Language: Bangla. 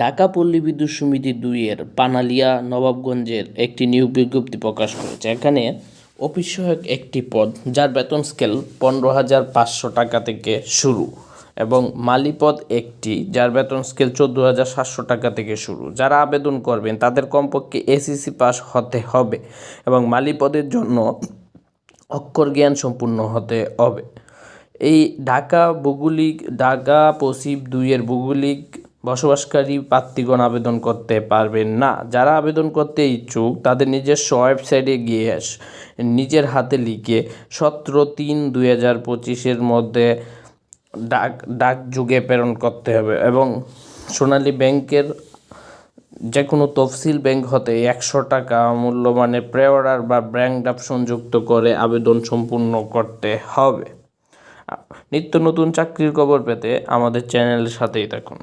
ঢাকা পল্লী বিদ্যুৎ সমিতি দুইয়ের পানালিয়া নবাবগঞ্জের একটি নিয়োগ বিজ্ঞপ্তি প্রকাশ করেছে। এখানে অফিস সহায়ক একটি পদ, যার বেতন স্কেল পনেরো হাজার পাঁচশো টাকা থেকে শুরু এবং মালি পদ একটি, যার বেতন স্কেল চোদ্দ হাজার সাতশো টাকা থেকে শুরু। যারা আবেদন করবেন, তাদের কমপক্ষে এসিসি পাস হতে হবে এবং মালি পদের জন্য অক্ষর জ্ঞান সম্পূর্ণ হতে হবে। এই ঢাকা ভৌগোলিক ঢাকা পশ্চিম দুইয়ের ভৌগোলিক বসবাসকারী প্রার্থীগণ আবেদন করতে পারবেন না। যারা আবেদন করতে ইচ্ছুক, তাদের নিজস্ব ওয়েবসাইটে গিয়ে নিজের হাতে লিখে সতেরো তিন দুই হাজার পঁচিশের মধ্যে ডাক ডাক যুগে প্রেরণ করতে হবে এবং সোনালী ব্যাংকের যে কোনো তফসিল ব্যাংক হতে একশো টাকা মূল্যমানের প্রে অর্ডার বা ব্যাংক ড্রাফট সংযুক্ত করে আবেদন সম্পূর্ণ করতে হবে। নিত্য নতুন চাকরির খবর পেতে আমাদের চ্যানেলের সাথেই থাকুন।